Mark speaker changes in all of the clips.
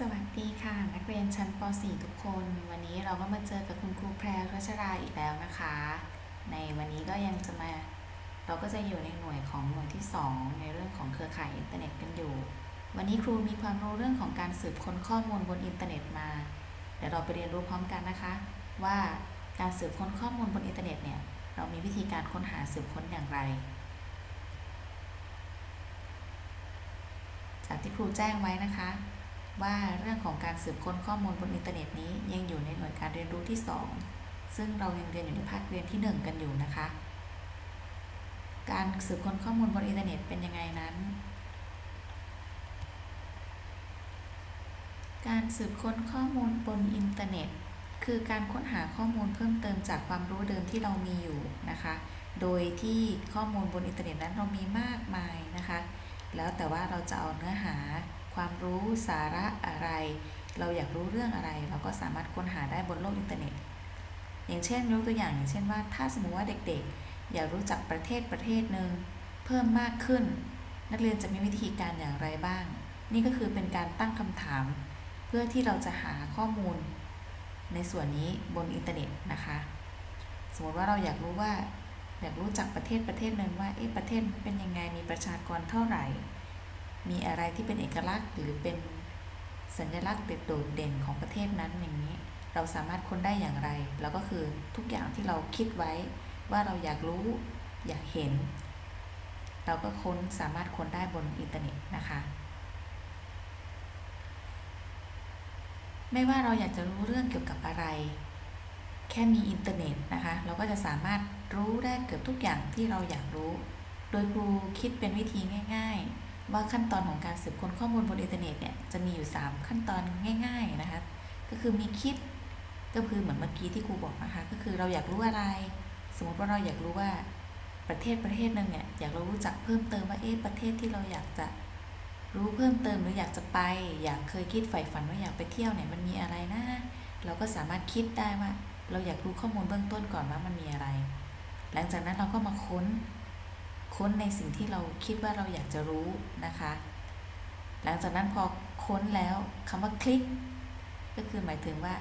Speaker 1: สวัสดีค่ะ นักเรียนชั้นป .4 ทุกคน วันนี้เราก็มาเจอกับคุณครูแพรรัชราอีกแล้วนะคะ ในวันนี้ก็ยังจะมา เราก็จะอยู่ในหน่วยของหน่วยที่ 2 ในเรื่องของเครือข่ายอินเทอร์เน็ตกันอยู่ วันนี้ครูมีความรู้เรื่องของการสืบค้นข้อมูลบนอินเทอร์เน็ตมา เดี๋ยวเราไปเรียนรู้พร้อมกันนะคะ ว่าการสืบค้นข้อมูลบนอินเทอร์เน็ตเนี่ยเรามีวิธีการค้นหาสืบค้นอย่างไร จากที่ครูแจ้งไว้นะคะ ว่าเรื่องของการสืบค้นข้อมูลบนอินเทอร์เน็ตนี้ยังอยู่ในหน่วยการเรียนรู้ที่ 2 ซึ่งเรายังเรียนอยู่ในภาคเรียนที่ 1 กันอยู่นะคะ การสืบค้นข้อมูลบนอินเทอร์เน็ตเป็นยังไงนั้น การสืบค้นข้อมูลบนอินเทอร์เน็ต คือการค้นหาข้อมูลเพิ่มเติมจากความรู้เดิมที่เรามีอยู่นะคะ โดยที่ข้อมูลบนอินเทอร์เน็ตนั้นเรามีมากมายนะคะ แล้วแต่ว่าเราจะเอาเนื้อหา ความรู้สาระอะไร เราอยากรู้เรื่องอะไร เราก็สามารถค้นหาได้บนโลกอินเทอร์เน็ต อย่างเช่นยกตัวอย่างอย่างเช่นว่า ถ้าสมมติว่าเด็กๆ อยากรู้จักประเทศประเทศหนึ่งเพิ่มมากขึ้น นักเรียนจะมีวิธีการอย่างไรบ้าง นี่ก็คือเป็นการตั้งคำถาม เพื่อที่เราจะหาข้อมูล ในส่วนนี้บนอินเทอร์เน็ตนะคะ สมมติว่าเราอยากรู้ว่าอยากรู้จักประเทศประเทศหนึ่งว่าเอ๊ะประเทศเป็นยังไงมีประชากรเท่าไหร่ มีอะไรที่เป็นเอกลักษณ์หรือเป็นสัญลักษณ์โดดเด่นของประเทศนั้นอย่างนี้ เราสามารถค้นได้อย่างไร แล้วก็คือทุกอย่างที่เราคิดไว้ว่าเราอยากรู้อยากเห็น เราก็ค้นสามารถค้นได้บนอินเทอร์เน็ตนะคะ ไม่ว่าเราอยากจะรู้เรื่องเกี่ยวกับอะไร แค่มีอินเทอร์เน็ตนะคะ เราก็จะสามารถรู้ได้เกือบทุกอย่างที่เราอยากรู้ โดยครูคิดเป็นวิธีง่าย ๆ ว่าขั้นตอนของการสืบค้นข้อมูลบนอินเทอร์เน็ตเนี่ยจะมีอยู่ 3 ขั้นตอนง่าย ๆนะคะ ก็คือมีคิดก็คือเหมือนเมื่อกี้ที่ครูบอกนะคะ ก็คือเราอยากรู้อะไร สมมติว่าเราอยากรู้ว่าประเทศประเทศหนึ่งเนี่ยอยากเรารู้จักเพิ่มเติมว่าเอ๊ะประเทศที่เราอยากจะรู้เพิ่มเติมหรืออยากจะไป อยากเคยคิดใฝ่ฝันว่าอยากไปเที่ยวเนี่ยมันมีอะไรนะ เราก็สามารถคิดได้ว่า เราอยากรู้ข้อมูลเบื้องต้นก่อนว่ามันมีอะไร หลังจากนั้นเราก็มาค้น ค้นในสิ่งที่เราคิดว่าเราอยากจะรู้นะคะ หลังจากนั้นพอค้นแล้วคำว่าคลิก ก็คือหมายถึงว่า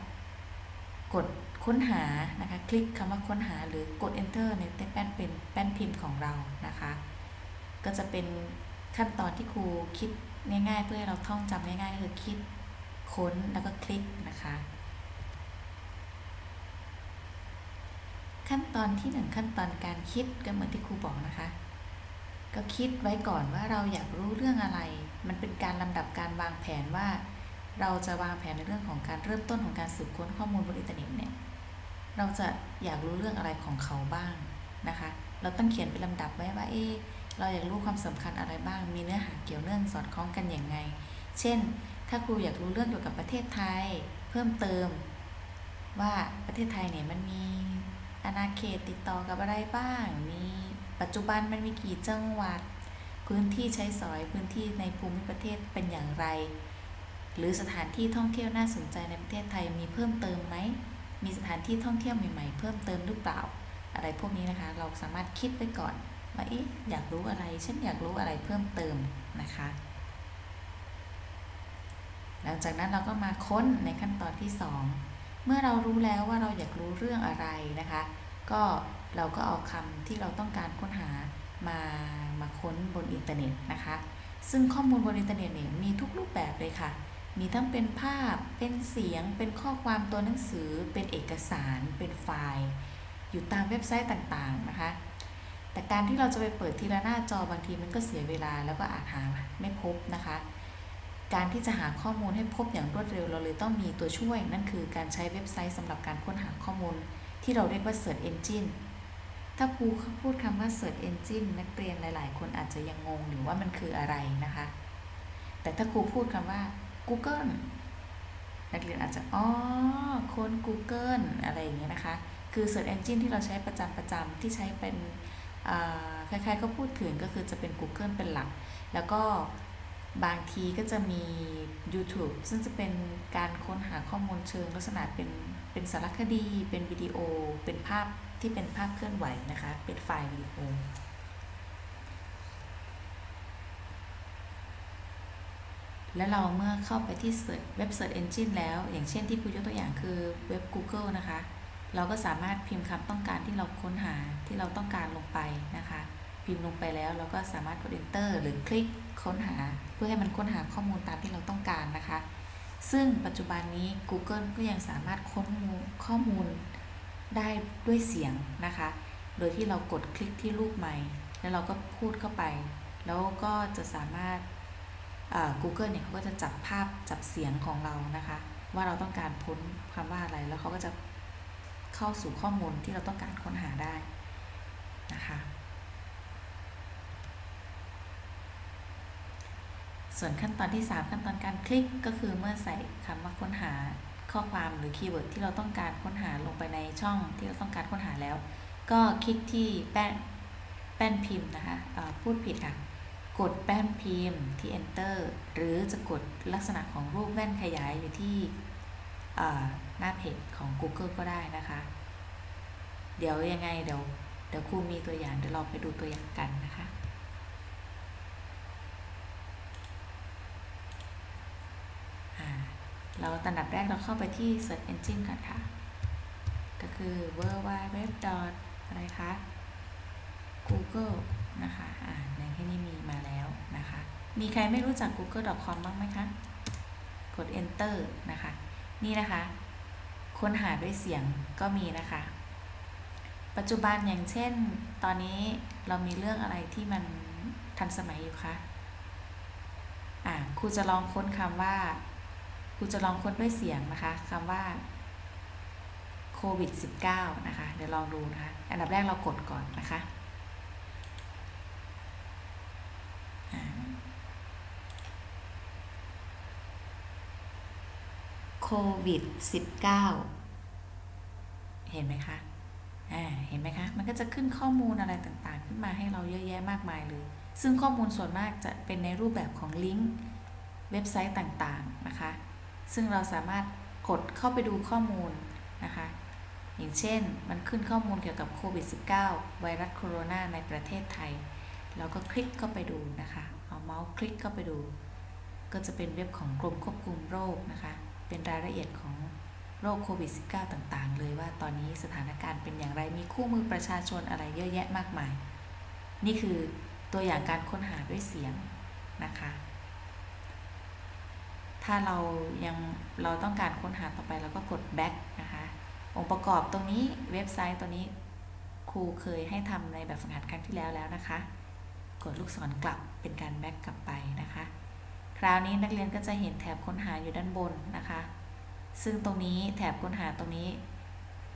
Speaker 1: กดค้นหานะคะ คลิกคำว่าค้นหาหรือกด enter ในแป้นเป็นแป้นพิมพ์ของเรานะคะ ก็จะเป็นขั้นตอนที่ครูคิดง่าย ๆ เพื่อให้เราท่องจำง่ายๆก็คือคิดค้นแล้วก็คลิกนะคะ ขั้นตอนที่ 1 ขั้นตอนการคิดก็เหมือนที่ครูบอกนะคะ ก็คิดไว้ก่อนว่าเราอยากรู้เรื่องอะไร มันเป็นการลำดับการวางแผนว่า เราจะวางแผนในเรื่องของการเริ่มต้นของการสืบค้นข้อมูลบนอินเทอร์เน็ตเนี่ย เราจะอยากรู้เรื่องอะไรของเขาบ้างนะคะ เราต้องเขียนเป็นลำดับไว้ว่า เอ๊เราอยากรู้ความสำคัญอะไรบ้าง มีเนื้อหาเกี่ยวเนื่องสอดคล้องกันอย่างไง เช่น ถ้าครูอยากรู้เรื่องเกี่ยวกับประเทศไทย เพิ่มเติม ว่าประเทศไทยเนี่ยมันมีอาณาเขตติดต่อกับอะไรบ้าง มี ปัจจุบันมันมีกี่จังหวัด พื้นที่ใช้สอยพื้นที่ในภูมิประเทศเป็นอย่างไร หรือสถานที่ท่องเที่ยวน่าสนใจในประเทศไทยมีเพิ่มเติมไหม มีสถานที่ท่องเที่ยวใหม่ๆ เพิ่มเติมหรือเปล่า อะไรพวกนี้นะคะ เราสามารถคิดไว้ก่อนว่าเอ๊ะอยากรู้อะไร ฉันอยากรู้อะไรเพิ่มเติมนะคะ หลังจากนั้นเราก็มาค้นในขั้นตอนที่ 2 เมื่อเรารู้แล้วว่าเราอยากรู้เรื่องอะไรนะคะ ก็ เราก็เอาคำที่เราต้องการค้นหามามาค้นบนอินเทอร์เน็ตนะคะ ซึ่งข้อมูลบนอินเทอร์เน็ตเนี่ยมีทุกรูปแบบเลยค่ะ มีทั้งเป็นภาพ เป็นเสียง เป็นข้อความตัวหนังสือ เป็นเอกสาร เป็นไฟล์ อยู่ตามเว็บไซต์ต่างๆนะคะ แต่การที่เราจะไปเปิดทีละหน้าจอบางทีมันก็เสียเวลาแล้วก็อาจหาไม่พบนะคะ การที่จะหาข้อมูลให้พบอย่างรวดเร็วเราเลยต้องมีตัวช่วย นั่นคือการใช้เว็บไซต์สำหรับการค้นหาข้อมูลที่เราเรียกว่า Search Engine ถ้าครูเขาพูดคำว่า Search Engine นักเรียนหลาย ๆ คนอาจจะยังงงหรือว่ามันคืออะไรนะคะ แต่ถ้าครูพูดคำว่า Google นักเรียนอาจจะอ๋อค้น Google อะไรอย่างเงี้ยนะคะ คือ Search Engine ที่เราใช้ประจำประจำที่ใช้เป็นใครๆก็พูดถึงก็คือจะเป็น Google เป็นหลัก แล้วก็บางทีก็จะมี YouTube ซึ่งจะเป็นการค้นหาข้อมูลเชิงลักษณะเป็นเป็นสารคดี เป็นวิดีโอ เป็นภาพ ที่เป็นภาพเคลื่อนไหวนะคะ เป็นไฟล์วิดีโอแล้วเราเมื่อเข้าไปที่เว็บ Search Engine แล้ว อย่างเช่นที่ครูยกตัวอย่างคือเว็บ Google นะคะ เราก็สามารถพิมพ์คำต้องการที่เราค้นหาที่เราต้องการลงไปนะคะ พิมพ์ลงไปแล้วเราก็สามารถกด Enter หรือคลิกค้นหา เพื่อให้มันค้นหาข้อมูลตามที่เราต้องการนะคะ ซึ่งปัจจุบันนี้ Google ก็ยังสามารถค้นข้อมูล ได้ด้วยเสียงนะคะ โดยที่เรากดคลิกที่รูปไมค์แล้วเราก็พูดเข้าไป แล้วก็จะสามารถ Google เนี่ยเขาก็จะจับภาพจับเสียงของเรานะคะ ว่าเราต้องการพ้นคำว่าอะไร แล้วเขาก็จะเข้าสู่ข้อมูลที่เราต้องการค้นหาได้นะคะส่วนขั้นตอนที่ 3 ขั้นตอนการคลิกก็คือเมื่อใส่คำว่าค้นหา ข้อความหรือคีย์เวิร์ดที่เราต้องการค้นหาลงไปในช่องที่เราต้องการค้นหาแล้ว ก็คลิกที่แป้นแป้นพิมพ์นะคะพูดผิดค่ะ กดแป้นพิมพ์ที่ enter หรือจะกดลักษณะของรูปแว่นขยายอยู่ที่หน้าเพจของ Google ก็ได้นะคะ เดี๋ยวยังไงเดี๋ยวเดี๋ยวครูมีตัวอย่างเดี๋ยวเราไปดูตัวอย่างกันนะคะ เราตันดับแรกเราเข้าไปที่ Search Engine ก่อนค่ะ ก็คือ w w w อะไรคะ Google นะคะอ่าในที่นี้มีมาแล้วนะคะ มีใครไม่รู้จัก google.com บ้างไหมคะ กด enter นะคะ นี่นะคะ ค้นหาด้วยเสียงก็มีนะคะ ปัจจุบันอย่างเช่น ตอนนี้เรามีเรื่องอะไรที่มันทันสมัยอยู่คะ อ่าครูจะลองค้นคำว่า ครูจะลองค้นด้วยเสียงนะคะคำว่าโควิด -19 นะคะ เดี๋ยวลองดูนะคะ อันดับแรกเรากดก่อนนะคะโควิด -19 เห็นไหมคะเห็นไหมคะ มันก็จะขึ้นข้อมูลอะไรต่างๆ ขึ้นมาให้เราเยอะแยะมากมายเลย ซึ่งข้อมูลส่วนมากจะเป็นในรูปแบบของลิงก์เว็บไซต์ต่างๆ นะคะ ซึ่งเราสามารถกดเข้าไปดูข้อมูลนะคะ อย่างเช่นมันขึ้นข้อมูลเกี่ยวกับโควิด -19 ไวรัสโคโรนาในประเทศไทย เราก็คลิกเข้าไปดูนะคะ เอาเมาส์คลิกเข้าไปดู ก็จะเป็นเว็บของกรมควบคุมโรคนะคะ เป็นรายละเอียดของโรคโควิด -19 ต่างๆ เลยว่าตอนนี้สถานการณ์เป็นอย่างไร มีคู่มือประชาชนอะไรเยอะแยะมากมาย นี่คือตัวอย่างการค้นหาด้วยเสียงนะคะ ถ้าเรายังเราต้องการค้นหาต่อไปเราก็กด back นะคะ องค์ประกอบตรงนี้เว็บไซต์ตัวนี้ครูเคยให้ทำในแบบฝึกหัดครั้งที่แล้วแล้วนะคะ กดลูกศรกลับเป็นการแบ็กกลับไปนะคะ คราวนี้นักเรียนก็จะเห็นแถบค้นหาอยู่ด้านบนนะคะ ซึ่งตรงนี้แถบค้นหาตรงนี้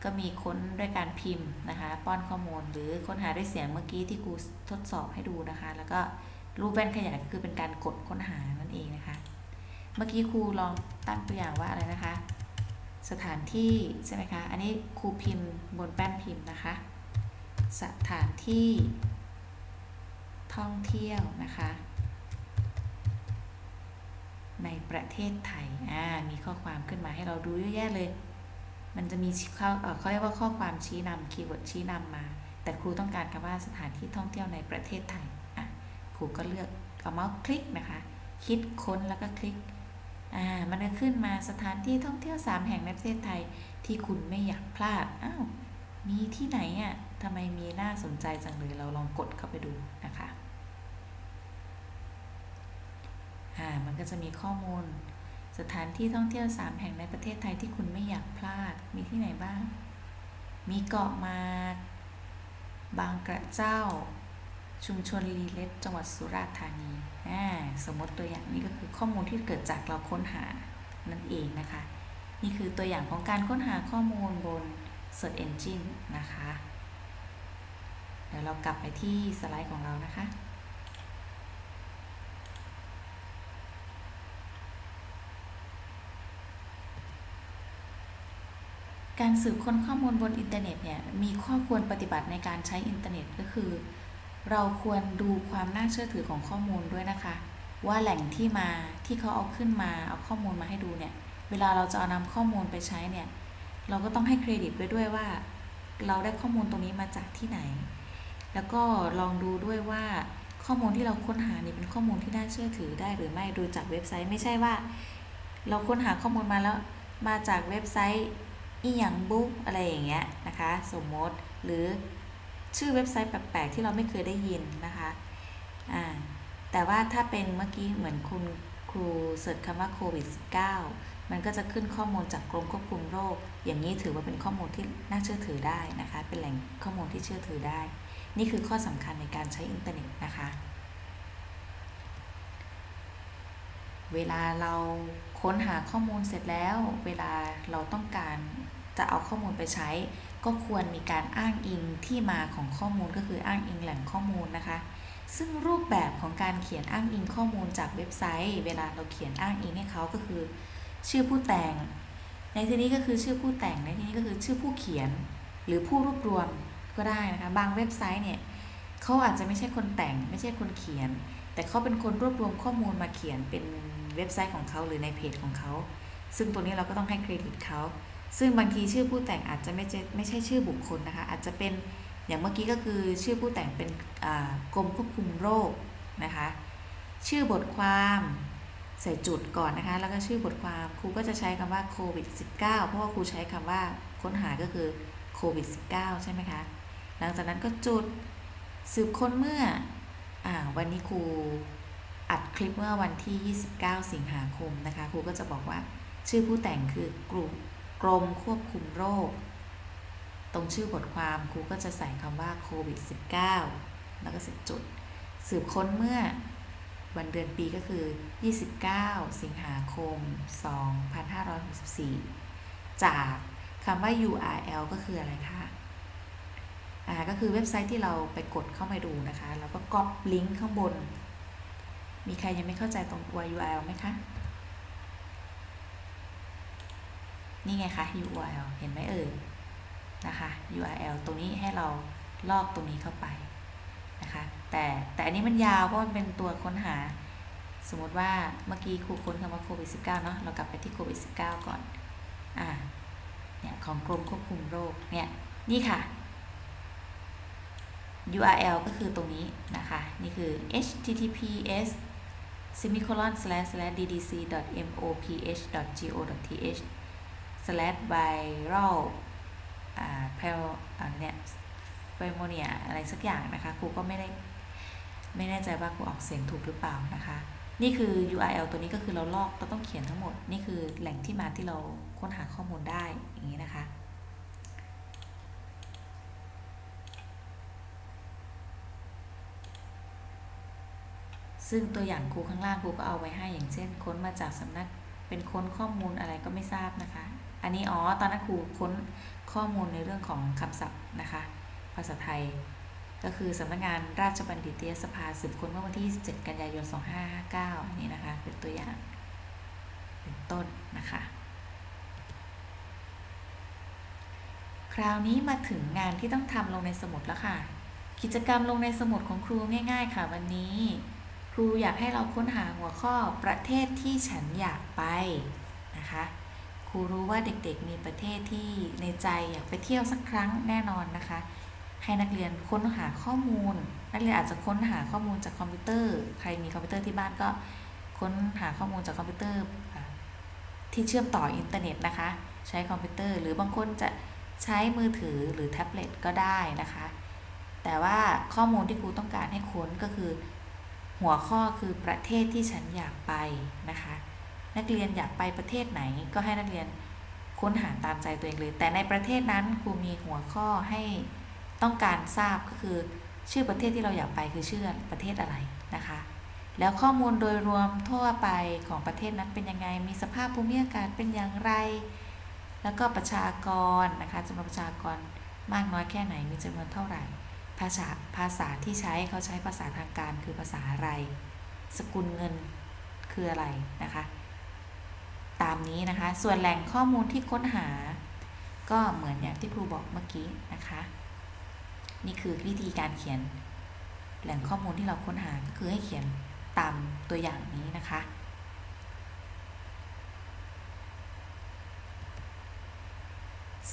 Speaker 1: ก็มีค้นด้วยการพิมพ์นะคะ ป้อนข้อมูลหรือค้นหาด้วยเสียงเมื่อกี้ที่ครูทดสอบให้ดูนะคะ แล้วก็รูปแว่นขยายก็คือเป็นการกดค้นหานั่นเองนะคะ มื่อกี้ครูลองตั้งตัวอย่างว่าอะไรนะคะ สถานที่ใช่ไหมคะ อันนี้ครูพิมพ์บนแป้นพิมพ์นะคะ สถานที่ ท่องเที่ยวนะคะ ในประเทศไทย อ่า มีข้อความขึ้นมาให้เราดูเยอะแยะเลย มันจะมีข้อเขาเรียกว่าข้อความชี้นำคีย์เวิร์ดชี้นำมา แต่ครูต้องการคำว่าสถานที่ท่องเที่ยวในประเทศไทย อะ ครูก็เลือกเอาเมาส์คลิกนะคะ คิดค้นแล้วก็คลิก อ่ามันจะขึ้นมาสถานที่ท่องเที่ยว 3 แห่งในประเทศไทยที่คุณไม่อยากพลาด อ้าว มีที่ไหนอะทำไมมีน่าสนใจจังเลย เราลองกดเข้าไปดูนะคะ่า มันก็จะมีข้อมูล สถานที่ท่องเที่ยว 3 แห่งในประเทศไทยที่คุณไม่อยากพลาด มีที่ไหนบ้าง มีเกาะมาบางกระเจ้า ชุมชนลีเล็ดจังหวัดสุราษฎร์ธานีสมมติตัวอย่างนี้ก็คือข้อมูลที่เกิดจากเราค้นหานั่นเองนะคะ นี่คือตัวอย่างของการค้นหาข้อมูลบน Search Engine นะคะ เดี๋ยวเรากลับไปที่สไลด์ของเรานะคะการสืบค้นข้อมูลบนอินเทอร์เน็ตเนี่ยมีข้อควรปฏิบัติในการใช้อินเทอร์เน็ตก็คือ เราควรดูความน่าเชื่อถือของข้อมูลด้วยนะคะ ว่าแหล่งที่มาที่เขาเอาขึ้นมาเอาข้อมูลมาให้ดูเนี่ย เวลาเราจะเอานำข้อมูลไปใช้เนี่ย เราก็ต้องให้เครดิตไว้ด้วยว่า เราได้ข้อมูลตรงนี้มาจากที่ไหน แล้วก็ลองดูด้วยว่าข้อมูลที่เราค้นหานี่เป็นข้อมูลที่น่าเชื่อถือได้หรือไม่ดูจากเว็บไซต์ไม่ใช่ว่า เราค้นหาข้อมูลมาแล้วมาจากเว็บไซต์อีหยังบุ๊กอะไรอย่างเงี้ยนะคะ สมมติหรือ ชื่อเว็บไซต์แปลกๆที่เราไม่เคยได้ยินนะคะอ่าแต่ว่าถ้าเป็นเมื่อกี้เหมือนคุณครูเสิร์ชคำว่าโควิด -19 มันก็จะขึ้นข้อมูลจากกรมควบคุมโรค อย่างนี้ถือว่าเป็นข้อมูลที่น่าเชื่อถือได้นะคะ เป็นแหล่งข้อมูลที่เชื่อถือได้ นี่คือข้อสำคัญในการใช้อินเทอร์เน็ตนะคะ เวลาเราค้นหาข้อมูลเสร็จแล้ว เวลาเราต้องการจะเอาข้อมูลไปใช้ ก็ควรมีการอ้างอิงที่มาของข้อมูลก็คืออ้างอิงแหล่งข้อมูลนะคะ ซึ่งรูปแบบของการเขียนอ้างอิงข้อมูลจากเว็บไซต์ เวลาเราเขียนอ้างอิงให้เขาก็คือ ชื่อผู้แต่ง ในที่นี้ก็คือชื่อผู้แต่งในที่นี้ก็คือชื่อผู้เขียน หรือผู้รวบรวมก็ได้นะคะบางเว็บไซต์เนี่ยเขาอาจจะไม่ใช่คนแต่ง ไม่ใช่คนเขียน แต่เขาเป็นคนรวบรวมข้อมูลมาเขียนเป็นเว็บไซต์ของเขาหรือในเพจของเขา ซึ่งตัวนี้เราก็ต้องให้เครดิตเขา ซึ่งบางทีชื่อผู้แต่งอาจจะไม่ใช่ไม่ใช่ชื่อบุคคลนะคะ อาจจะเป็นอย่างเมื่อกี้ก็คือชื่อผู้แต่งเป็นกรมควบคุมโรคนะคะ ชื่อบทความใส่จุดก่อนนะคะ แล้วก็ชื่อบทความครูก็จะใช้คำว่าโควิด -19 เพราะว่าครูใช้คำว่าค้นหาก็คือโควิด -19 ใช่ไหมคะ หลังจากนั้นก็จุดสืบค้นเมื่ออวันนี้ครูอัดคลิปเมื่อวันที่ 29 สิงหาคมนะคะ ครูก็จะบอกว่าชื่อผู้แต่งคือกลุ่ม กรมควบคุมโรค ตรงชื่อบทความครูก็จะใส่คำว่าโควิด -19 แล้วก็เสร็จจุด สืบค้นเมื่อวันเดือนปีก็คือ 29 สิงหาคม 2564 จากคำว่า URL ก็คืออะไรคะ อ่า ก็คือเว็บไซต์ที่เราไปกดเข้ามาดูนะคะ แล้วก็ก๊อปลิงก์ข้างบน มีใครยังไม่เข้าใจตรงตัว URL ไหมคะ นี่ไงคะ URL เห็นไหมเอ่ยนะคะ URL ตรงนี้ให้เราลอกตรงนี้เข้าไปนะคะแต่แต่อันนี้มันยาวเพราะมันเป็นตัวค้นหา สมมติว่าเมื่อกี้ครูค้นคำว่าโควิด -19 เนาะเรากลับไปที่โควิด -19 ก่อนอ่าเนี่ยของกรมควบคุมโรคเนี่ยนี่ค่ะ URL ก็คือตรงนี้นะคะ นี่คือ https semicolon slash slash ddc moph go th slash viral อ่า p e l อ่าเนี่ย p h e m o n i a อะไรสักอย่างนะคะครูก็ไม่ได้ไม่แน่ใจว่าครูออกเสียงถูกหรือเปล่านะคะ นี่คือ URL ตัวนี้ก็คือเราลอกเราต้องเขียนทั้งหมด นี่คือแหล่งที่มาที่เราค้นหาข้อมูลได้อย่างนี้นะคะซึ่งตัวอย่างครูข้างล่างครูก็เอาไว้ให้อย่างเช่น ค้นมาจากสำนัก เป็นค้นข้อมูลอะไรก็ไม่ทราบนะคะ อันนี้อ๋อตอนนั้นครูค้นข้อมูลในเรื่องของคำศัพท์นะคะ ภาษาไทย ก็คือสำนักงานราชบัณฑิตยสภาสืบค้นเมื่อวันที่ 27 กันยายน 2559อันนี้นะคะเป็นตัวอย่างเป็นต้นนะคะ คราวนี้มาถึงงานที่ต้องทำลงในสมุดแล้วค่ะ กิจกรรมลงในสมุดของครูง่าย ๆ ค่ะวันนี้ ครูอยากให้เราค้นหาหัวข้อประเทศที่ฉันอยากไปนะคะครูรู้ว่าเด็กๆมีประเทศที่ในใจอยากไปเที่ยวสักครั้งแน่นอนนะคะ ให้นักเรียนค้นหาข้อมูล นักเรียนอาจจะค้นหาข้อมูลจากคอมพิวเตอร์ ใครมีคอมพิวเตอร์ที่บ้านก็ค้นหาข้อมูลจากคอมพิวเตอร์ที่เชื่อมต่ออินเทอร์เน็ตนะคะ ใช้คอมพิวเตอร์ หรือบางคนจะใช้มือถือหรือแท็บเล็ตก็ได้นะคะ แต่ว่าข้อมูลที่ครูต้องการให้ค้นก็คือ หัวข้อคือประเทศที่ฉันอยากไปนะคะ นักเรียนอยากไปประเทศไหนก็ให้นักเรียนค้นหาตามใจตัวเองเลย แต่ในประเทศนั้นครูมีหัวข้อให้ต้องการทราบก็คือ ชื่อประเทศที่เราอยากไปคือชื่อประเทศอะไรนะคะ แล้วข้อมูลโดยรวมทั่วไปของประเทศนั้นเป็นยังไง มีสภาพภูมิอากาศเป็นอย่างไร แล้วก็ประชากรนะคะจำนวนประชากรมากน้อยแค่ไหนมีจำนวนเท่าไหร่ ภาษาภาษาที่ใช้เขาใช้ภาษาทางการคือภาษาอะไร สกุลเงินคืออะไรนะคะ ตามนี้นะคะ ส่วนแหล่งข้อมูลที่ค้นหา ก็เหมือนอย่างที่ครูบอกเมื่อกี้นะคะ นี่คือวิธีการเขียน แหล่งข้อมูลที่เราค้นหาก็คือให้เขียนตามตัวอย่างนี้นะคะ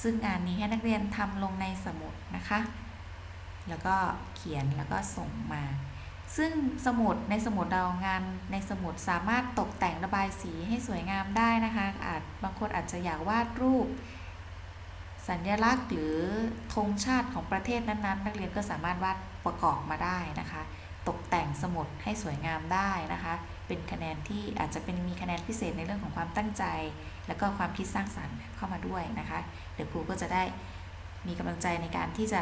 Speaker 1: ซึ่งงานนี้ให้นักเรียนทำลงในสมุดนะคะ แล้วก็เขียนแล้วก็ส่งมา ซึ่งสมุดในสมุดเรางานในสมุดสามารถตกแต่งระบายสีให้สวยงามได้นะคะ อาจบางคนอาจจะอยากวาดรูป สัญลักษณ์หรือธงชาติของประเทศนั้น ๆ นักเรียนก็สามารถวาดประกอบมาได้นะคะ ตกแต่งสมุดให้สวยงามได้นะคะ เป็นคะแนนที่อาจจะเป็นมีคะแนนพิเศษในเรื่องของความตั้งใจ แล้วก็ความคิดสร้างสรรค์เข้ามาด้วยนะคะ เดี๋ยวครูก็จะได้มีกำลังใจในการที่จะ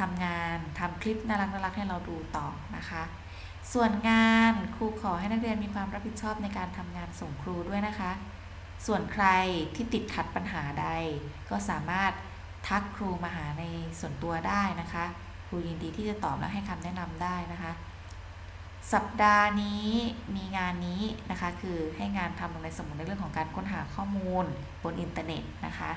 Speaker 1: ทำงานทำคลิปน่ารักน่ารักให้เราดูต่อนะคะ ส่วนงานครูขอให้นักเรียนมีความรับผิดชอบในการทำงานส่งครูด้วยนะคะ ส่วนใครที่ติดขัดปัญหาใด ก็สามารถทักครูมาหาในส่วนตัวได้นะคะ ครูยินดีที่จะตอบและให้คำแนะนำได้นะคะ สัปดาห์นี้มีงานนี้นะคะ คือให้งานทำลงในสมุดในเรื่องของการค้นหาข้อมูลบนอินเทอร์เน็ตนะคะ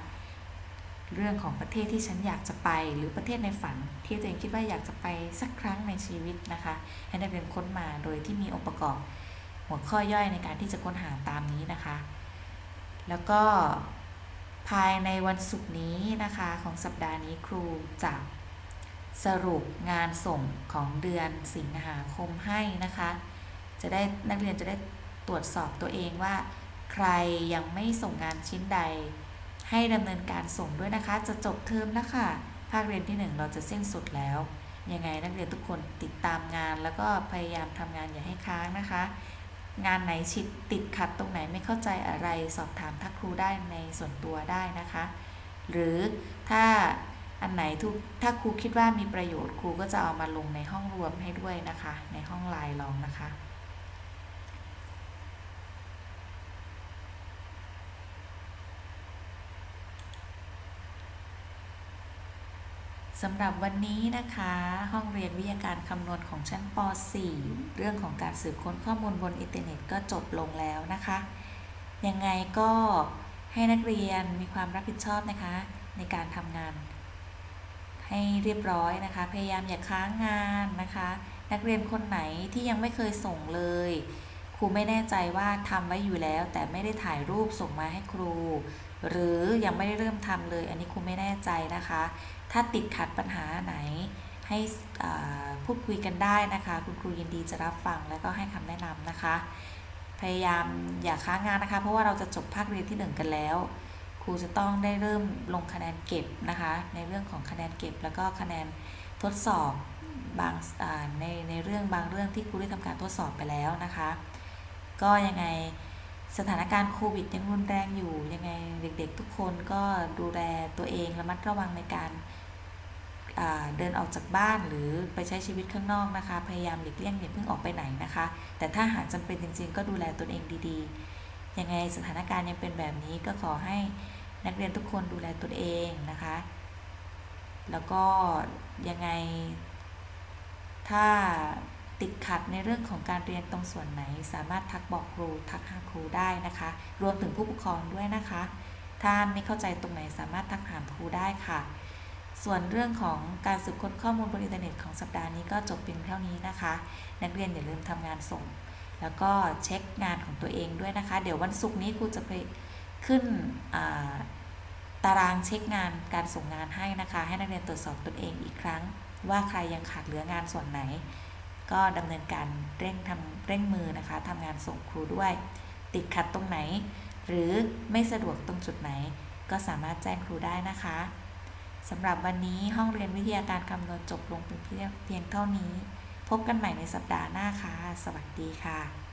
Speaker 1: เรื่องของประเทศที่ฉันอยากจะไป หรือประเทศในฝัน ที่ตัวเองคิดว่าอยากจะไปสักครั้งในชีวิตนะคะ ให้นักเรียนค้นมาโดยที่มีองค์ประกอบ หัวข้อย่อยในการที่จะค้นหาตามนี้นะคะ แล้วก็ภายในวันศุกร์นี้นะคะของสัปดาห์นี้ครูจะสรุปงานส่งของเดือนสิงหาคมให้นะคะ จะได้นักเรียนจะได้ตรวจสอบตัวเองว่า ใครยังไม่ส่งงานชิ้นใด ให้ดำเนินการส่งด้วยนะคะ จะจบเทอมแล้วค่ะ ภาคเรียนที่ 1 เราจะสิ้นสุดแล้ว ยังไงนักเรียนทุกคนติดตามงาน แล้วก็พยายามทำงานอย่าให้ค้างนะคะ งานไหนชิดติดขัดตรงไหนไม่เข้าใจอะไร สอบถามทักครูได้ในส่วนตัวได้นะคะ หรือถ้าอันไหนทุกถ้าครูคิดว่ามีประโยชน์ครูก็จะเอามาลงในห้องรวมให้ด้วยนะคะ ในห้องไลน์ลองนะคะ สำหรับวันนี้นะคะ ห้องเรียนวิทยาการคำนวณของชั้นป .4 เรื่องของการสืบค้นข้อมูลบนอินเทอร์เน็ตก็จบลงแล้วนะคะ ยังไงก็ให้นักเรียนมีความรับผิดชอบนะคะ ในการทำงาน ให้เรียบร้อยนะคะ พยายามอย่าค้างงานนะคะ นักเรียนคนไหนที่ยังไม่เคยส่งเลย ครูไม่แน่ใจว่าทำไว้อยู่แล้ว แต่ไม่ได้ถ่ายรูปส่งมาให้ครู หรือยังไม่ได้เริ่มทำเลย อันนี้ครูไม่แน่ใจนะคะ ถ้าติดขัดปัญหาไหนให้พูดคุยกันได้นะคะ คุณครูยินดีจะรับฟังแล้วก็ให้คำแนะนำนะคะ พยายามอย่าค้างงานนะคะ เพราะว่าเราจะจบภาคเรียนที่ 1 กันแล้ว ครูจะต้องได้เริ่มลงคะแนนเก็บนะคะ ในเรื่องของคะแนนเก็บ แล้วก็คะแนนทดสอบบางในในเรื่องบางเรื่องที่ครูได้ทำการทดสอบไปแล้วนะคะ ก็ยังไงสถานการณ์โควิดยังรุนแรงอยู่ ยังไงเด็กๆ ทุกคนก็ดูแลตัวเองระมัดระวังในการเดินออกจากบ้านหรือไปใช้ชีวิตข้างนอกนะคะ พยายามหลีกเลี่ยงอย่าเพิ่งออกไปไหนนะคะ แต่ถ้าหากจำเป็นจริงๆ ก็ดูแลตนเองดีๆ ยังไงสถานการณ์ยังเป็นแบบนี้ก็ขอให้นักเรียนทุกคนดูแลตนเองนะคะ แล้วก็ยังไงถ้า ติดขัดในเรื่องของการเรียนตรงส่วนไหน สามารถทักบอกครูทักหาครูได้นะคะ รวมถึงผู้ปกครองด้วยนะคะ ถ้าไม่เข้าใจตรงไหนสามารถทักถามครูได้ค่ะ ส่วนเรื่องของการสืบค้นข้อมูลบนอินเทอร์เน็ตของสัปดาห์นี้ก็จบเพียงเท่านี้นะคะ นักเรียนอย่าลืมทำงานส่ง แล้วก็เช็คงานของตัวเองด้วยนะคะ เดี๋ยววันศุกร์นี้ครูจะไปขึ้นตารางเช็คงานการส่งงานให้นะคะ ให้นักเรียนตรวจสอบตนเองอีกครั้ง ว่าใครยังขาดเหลืองานส่วนไหน ก็ดำเนินการเร่งทำเร่งมือนะคะทำงานส่งครูด้วย ติดขัดตรงไหน หรือไม่สะดวกตรงจุดไหน ก็สามารถแจ้งครูได้นะคะสำหรับวันนี้ห้องเรียนวิทยาการคำนวณจบลงเป็นเพียงเท่านี้ พบกันใหม่ในสัปดาห์หน้าค่ะ สวัสดีค่ะ